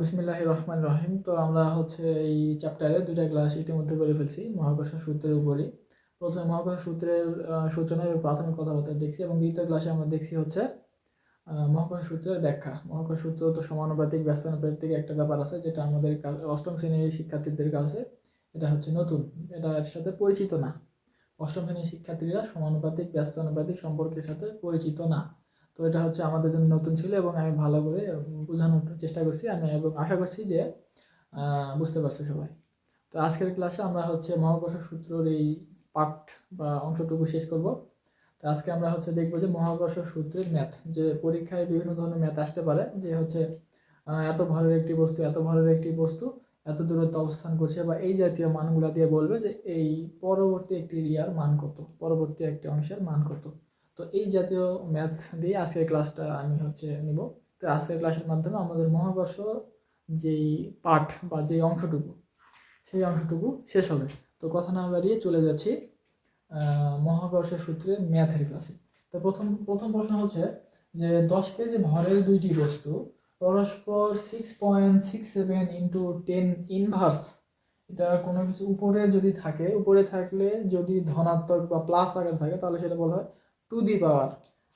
বিসমিল্লাহ রহমান রহিম তো আমরা হচ্ছে এই চ্যাপ্টারে দুইটা ক্লাস ইতিমধ্যে করে ফেলছি, মহাকর্ষ সূত্রের উপরই। প্রথমে মহাকর্ষ সূত্রের সূচনা এবং প্রাথমিক কথাবার্তা দেখছি এবং দ্বিতীয় ক্লাসে আমরা দেখছি হচ্ছে মহাকর্ষ সূত্রের ব্যাখ্যা। মহাকর্ষ সূত্র তো সমানুপাতিক, ব্যস্তানুপাতিক একটা ব্যাপার আছে যেটা আমাদের অষ্টম শ্রেণির শিক্ষার্থীদের কাছে এটা হচ্ছে নতুন, এটা এর সাথে পরিচিত না। অষ্টম শ্রেণির শিক্ষার্থীরা সমানুপাতিক, ব্যস্তানুপাতিক সম্পর্কের সাথে পরিচিত না। তো এটা হচ্ছে আমাদের জন্য নতুন ছিল এবং আমি ভালো করে বোঝানোর চেষ্টা করছি আমি এবং আশা করছি যে বুঝতে পারছে সবাই। তো আজকের ক্লাসে আমরা হচ্ছে মহাকর্ষ সূত্রের এই পাঠ বা অংশটুকু শেষ করব। তো আজকে আমরা হচ্ছে দেখব যে মহাকর্ষ সূত্রের ম্যাথ যে পরীক্ষায় বিভিন্ন ধরনের ম্যাথ আসতে পারে, যে হচ্ছে এত ভরের একটি বস্তু, এত ভরের একটি বস্তু, এত দূরত্ব অবস্থান করছে বা এই জাতীয় মানগুলো দিয়ে বলবে যে এই পরবর্তী একটি এরিয়ার মান কত, পরবর্তী একটি অংশের মান কত। তো এই জাতীয় ম্যাথ দিয়ে আজকের ক্লাসটা আমি হচ্ছে নিব। তো আজকের ক্লাসের মাধ্যমে আমাদের মহাকর্ষ যেই পাঠ বা যেই অংশটুকু সেই অংশটুকু শেষ হবে। তো কথা না বাড়িয়ে চলে যাচ্ছি আহ, মহাকর্ষ সূত্রের ম্যাথের ক্লাসে তো প্রথম প্রথম প্রশ্ন হচ্ছে যে দশ কেজি ভরের দুইটি বস্তু পরস্পর six point six seven into ten inverse এটা কোনো কিছু উপরে যদি থাকে উপরে থাকলে যদি ধনাত্মক বা প্লাস আকার থাকে তাহলে সেটা বলা হয় টু দি পাওয়ার।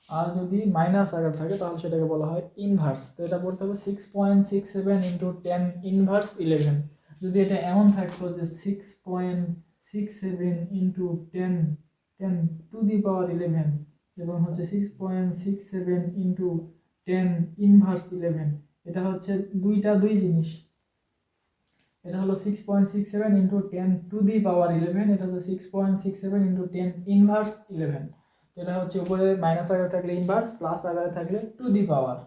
আর যদি মাইনাস আকার থাকে, তাহলে সেটাকে বলা হয় ইনভার্স তো এটা পড়তে হবে six point six seven into ten inverse eleven যদি এটা এমন থাকতো যে six point six seven into ten ten to the power eleven এবং হচ্ছে six point six seven into ten inverse eleven এটা হচ্ছে দুইটা দুই জিনিস। এটা হলো six point six seven into ten to the power eleven এটা হচ্ছে six point six seven into ten inverse eleven এটা হচ্ছে উপরে মাইনাস আকারে থাকলে ইনভার্স প্লাস আকারে থাকলে টু দি পাওয়ার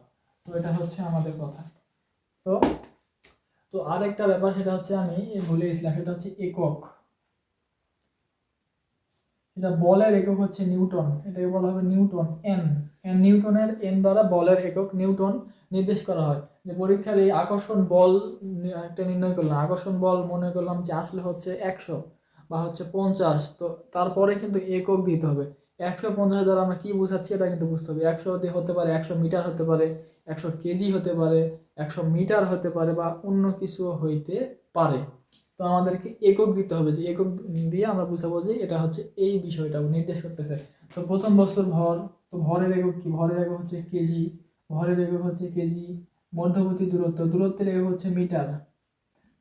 তো এটা হচ্ছে আমাদের কথা। তো তো আরেকটা ব্যাপার, সেটা হচ্ছে আমি ভুলে গেছিলাম, সেটা হচ্ছে একক। এটা বলের একক হচ্ছে নিউটন। এটাকে বলা হবে নিউটন এন এন নিউটনের এন দ্বারা বলের একক নিউটন নির্দেশ করা হয়। যে পরীক্ষার এই আকর্ষণ বল একটা নির্ণয় করলাম। আকর্ষণ বল মনে করলাম যে আসলে হচ্ছে একশো বা হচ্ছে পঞ্চাশ। তো তারপরে কিন্তু একক দিতে হবে। একশো পঞ্চাশ দ্বারা আমরা কি বোঝাচ্ছি এটা কিন্তু বুঝতে হবে। একশো দিয়ে হতে পারে, একশো মিটার হতে পারে, একশো কেজি হতে পারে, একশো মিটার হতে পারে বা অন্য কিছু হইতে পারে। তো আমাদেরকে একক দিতে হবে যে একক দিয়ে আমরা বুঝাবো যে এটা হচ্ছে এই বিষয়টা নির্দেশ করতেছে। তো প্রথম বছর ভর, তো ভরের একক কি? ভরের একক হচ্ছে কেজি, ভরের একক হচ্ছে কেজি, মধ্যবর্তী দূরত্ব, দূরত্বের একক হচ্ছে মিটার।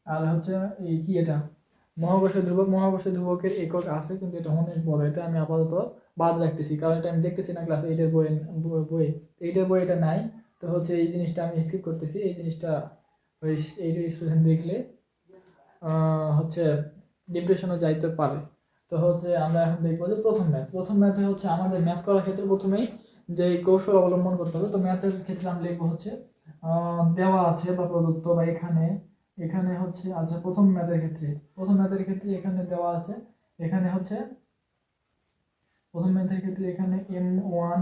আর হচ্ছে এই কি এটা? মহাকর্ষ ধ্রুবক, মহাকর্ষ ধ্রুবকের একক আছে কিন্তু এটা অনেক বড়, এটা আমি আপাতত বাদ রাখতেছি। কারণ এটা আমি দেখতেছি না ক্লাস এইটের বই বই এইটের বই এটা নাই। তো হচ্ছে এই জিনিসটা আমি স্কিপ করতেছি। এই জিনিসটা ওই এইটের স্টুডেন্ট দেখলে হচ্ছে ডিপ্রেশনে যাইতে পারে। তো হচ্ছে আমরা এখন দেখব যে প্রথম ম্যাথ প্রথম ম্যাথে হচ্ছে আমাদের ম্যাথ করার ক্ষেত্রে প্রথমেই যে কৌশল অবলম্বন করতে হবে। তো ম্যাথের ক্ষেত্রে আমি লিখব হচ্ছে দেওয়া আছে বা প্রদত্ত বা এখানে এখানে হচ্ছে আচ্ছা প্রথম ম্যাথের ক্ষেত্রে। প্রথম ম্যাথের ক্ষেত্রে এখানে দেওয়া আছে। এখানে হচ্ছে প্রথম ম্যাথের ক্ষেত্রে এখানে এম ওয়ান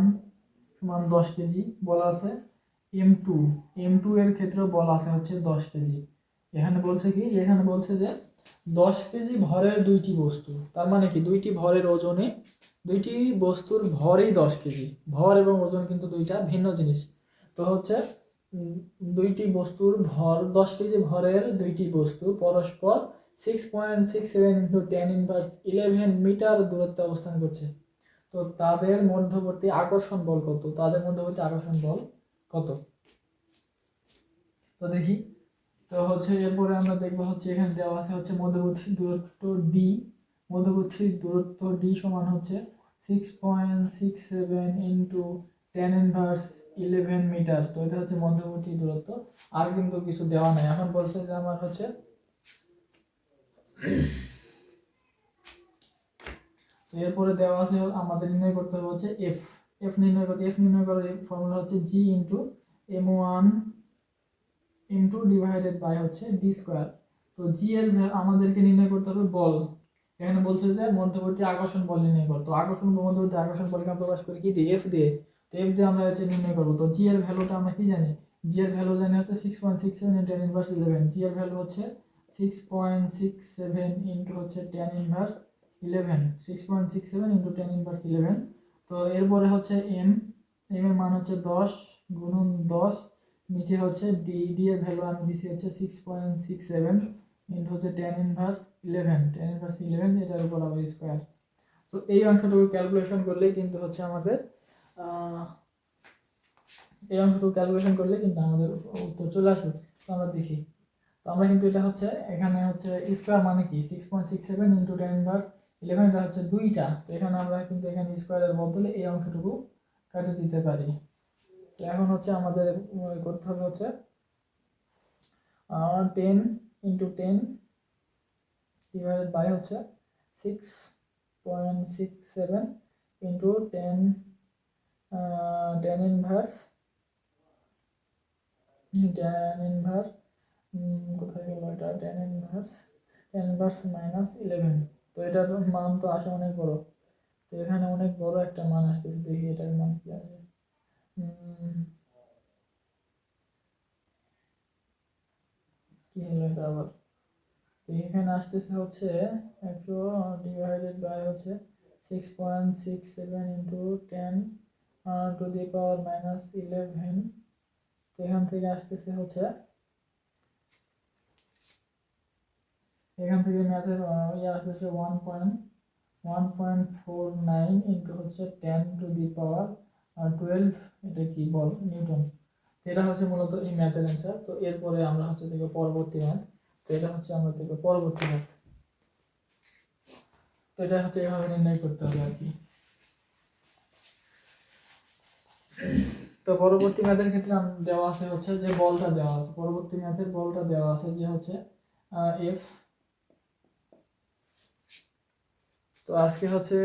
সমান দশ কেজি বলা আছে। এম টু এম টু এর ক্ষেত্রেও বলা আছে হচ্ছে দশ কেজি। এখানে বলছে কি? যে এখানে বলছে যে দশ কেজি ভরের দুইটি বস্তু, তার মানে কি? দুইটি ভরের ওজনে, দুইটি বস্তুর ভরেই দশ কেজি। ভর এবং ওজন কিন্তু দুইটা ভিন্ন জিনিস। তো হচ্ছে দুইটি বস্তুর ভর, দশ কেজি ভরের দুইটি বস্তু পরস্পর six point six seven into ten inverse eleven metre দূরত্বে অবস্থান করছে। তো তাদের মধ্যবর্তী আকর্ষণ বল কত? তাদের মধ্যবর্তী আকর্ষণ বল কত? তো দেখি। তো হচ্ছে এরপরে আমরা দেখব হচ্ছে এখানে দেওয়া আছে হচ্ছে মধ্যবর্তী দূরত্ব ডি মধ্যবর্তী দূরত্ব ডি সমান হচ্ছে six point six seven into ten inverse eleven metre তো এটা হচ্ছে মধ্যবর্তী দূরত্ব। আর কিন্তু কিছু দেওয়া নাই। এখন বলছে যে আমার হচ্ছে তো এরপরে দেওয়া আছে আমাদের নির্ণয় করতে হবে হচ্ছে এফ এফ নির্ণয় করতে এফ নির্ণয় করার ফর্মুলা হচ্ছে G into M one into divided by হচ্ছে ডি স্কোয়ার তো জি এর আমাদেরকে নির্ণয় করতে হবে বল। এখানে বলছে যে মধ্যবর্তী আকর্ষণ বল নির্ণয় করতো আকর্ষণ বা মধ্যবর্তী আকর্ষণ বলকে আমরা প্রকাশ করি কি দিয়ে? এফ দিয়ে। তো এফ দিয়ে আমরা হচ্ছে নির্ণয় করব। তো জি এর ভ্যালুটা আমরা কি জানি? জি এর ভ্যালু জানি হচ্ছে six point six seven ten inverse eleven G এর ভ্যালু হচ্ছে six point six seven into হচ্ছে ten inverse eleven six point six seven into ten inverse eleven তো এরপরে হচ্ছে এম এম এর মান হচ্ছে দশ গুণন দশ, নিচে হচ্ছে ডি ডি এর ভ্যালু আমি দিছি হচ্ছে six point six seven into হচ্ছে ten inverse eleven ten inverse eleven এটার উপর আবার স্কোয়ার তো এই অংশটুকু ক্যালকুলেশন করলেই কিন্তু হচ্ছে আমাদের এই অংশটুকু ক্যালকুলেশন করলে কিন্তু আমাদের উত্তর চলে আসবে। তো আমরা দেখি। তো আমরা কিন্তু এটা হচ্ছে, এখানে হচ্ছে স্কোয়ার মানে কি? Six point six seven into ten inverse eleven এটা হচ্ছে দুইটা, তো এখানে আমরা কিন্তু এখানে স্কোয়ারের বদলে এই অংশটুকু কাটে দিতে পারি। তো এখন হচ্ছে আমাদের করতে হবে হচ্ছে ten into ten divided by হচ্ছে six point six seven into ten ten inverse ten inverse কোথায় গেল এটা? Ten inverse ten inverse minus eleven তো এটার মান তো আসে অনেক বড়। তো এখানে অনেক বড় একটা মান আসতেছে, দেখি এটার মান কি আসে কি হলো এটা আবার? এখানে আসতেছে হচ্ছে একশো ডিভাইডেড বাই হচ্ছে six point six seven into ten to the power minus eleven তো এখান থেকে আসতেছে হচ্ছে এখান থেকে ম্যাথের ইয়ে আসতেছে one point one point four nine into হচ্ছে ten to the power twelve এটা কি বল? নিউটন। তো এটা হচ্ছে মূলত এই ম্যাথের অ্যান্সার তো এরপরে আমরা হচ্ছে দেখব পরবর্তী ম্যাথ তো এটা হচ্ছে আমরা দেখব পরবর্তী ম্যাথ তো এটা হচ্ছে এভাবে নির্ণয় করতে হবে আর কি। তো পরবর্তী ম্যাথের ক্ষেত্রে দেওয়া আছে হচ্ছে যে বলটা দেওয়া আছে। পরবর্তী ম্যাথের বলটা দেওয়া আছে যে হচ্ছে এফ তো আজকে হচ্ছে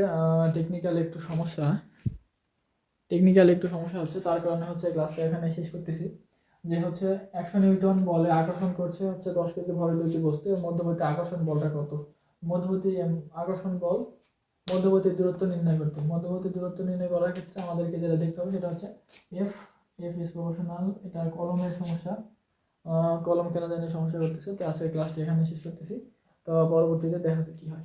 টেকনিক্যাল একটু সমস্যা। টেকনিক্যাল একটু সমস্যা হচ্ছে, তার কারণে হচ্ছে ক্লাসটা এখানে শেষ করতেছি। যে হচ্ছে, একশো নিউটন বলে আকর্ষণ করছে হচ্ছে দশ কেজি ভরের দুটি বস্তু মধ্যবর্তী আকর্ষণ বলটা কত? মধ্যবর্তী আকর্ষণ বল মধ্যবর্তী দূরত্ব নির্ণয় করতে। মধ্যবর্তী দূরত্ব নির্ণয় করার ক্ষেত্রে আমাদেরকে যেটা দেখতে হবে, সেটা হচ্ছে এফ এফ ইস প্রপোর্শনাল এটা কলমের সমস্যা। কলম কেন জানি সমস্যা করতেছে, তো আজকে ক্লাসটি এখানে শেষ করতেছি। তো পরবর্তীতে দেখা যাচ্ছে কী হয়।